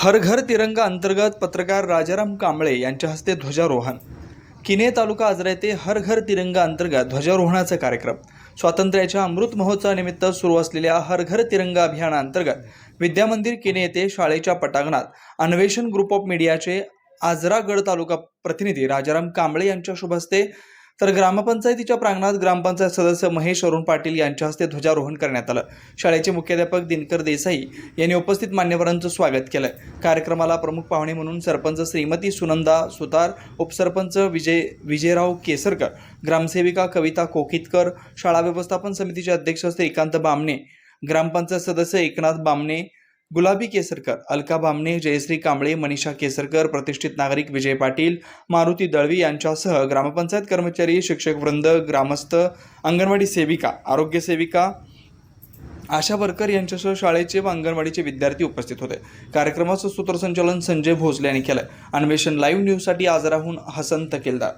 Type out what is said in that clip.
हर घर तिरंगा अंतर्गत पत्रकार राजाराम कांबळे यांच्या हस्ते ध्वजारोहण. किने तालुका आजरा येथे हर घर तिरंगा अंतर्गत ध्वजारोहणाचा कार्यक्रम. स्वातंत्र्याच्या अमृत महोत्सवानिमित्त सुरू असलेल्या हर घर तिरंगा अभियानाअंतर्गत विद्यामंदिर किने येथे शाळेच्या पटांगणात अन्वेषण ग्रुप ऑफ मीडियाचे आजरागड तालुका प्रतिनिधी राजाराम कांबळे यांच्या शुभ हस्ते तर ग्रामपंचायतीच्या प्रांगणात ग्रामपंचायत सदस्य महेश अरुण पाटील यांच्या हस्ते ध्वजारोहण करण्यात आलं. शाळेचे मुख्याध्यापक दिनकर देसाई यांनी उपस्थित मान्यवरांचं स्वागत केलं. कार्यक्रमाला प्रमुख पाहुणे म्हणून सरपंच श्रीमती सुनंदा सुतार उपसरपंच विजय विजयराव केसरकर ग्रामसेविका कविता कोकितकर शाळा व्यवस्थापन समितीचे अध्यक्ष श्रीकांत बामणे ग्रामपंचायत सदस्य एकनाथ बामणे गुलाबी केसरकर अलका बामणे जयश्री कांबळे मनीषा केसरकर प्रतिष्ठित नागरिक विजय पाटील मारुती दळवी यांच्यासह ग्रामपंचायत कर्मचारी शिक्षक वृंद ग्रामस्थ अंगणवाडी सेविका आरोग्य सेविका आशा वर्कर यांच्यासह शाळेचे व अंगणवाडीचे विद्यार्थी उपस्थित होते. कार्यक्रमाचं सूत्रसंचालन संजय भोसले यांनी केलं अन्वेषण लाईव्ह न्यूजसाठी आजराहून हसन तकेलदार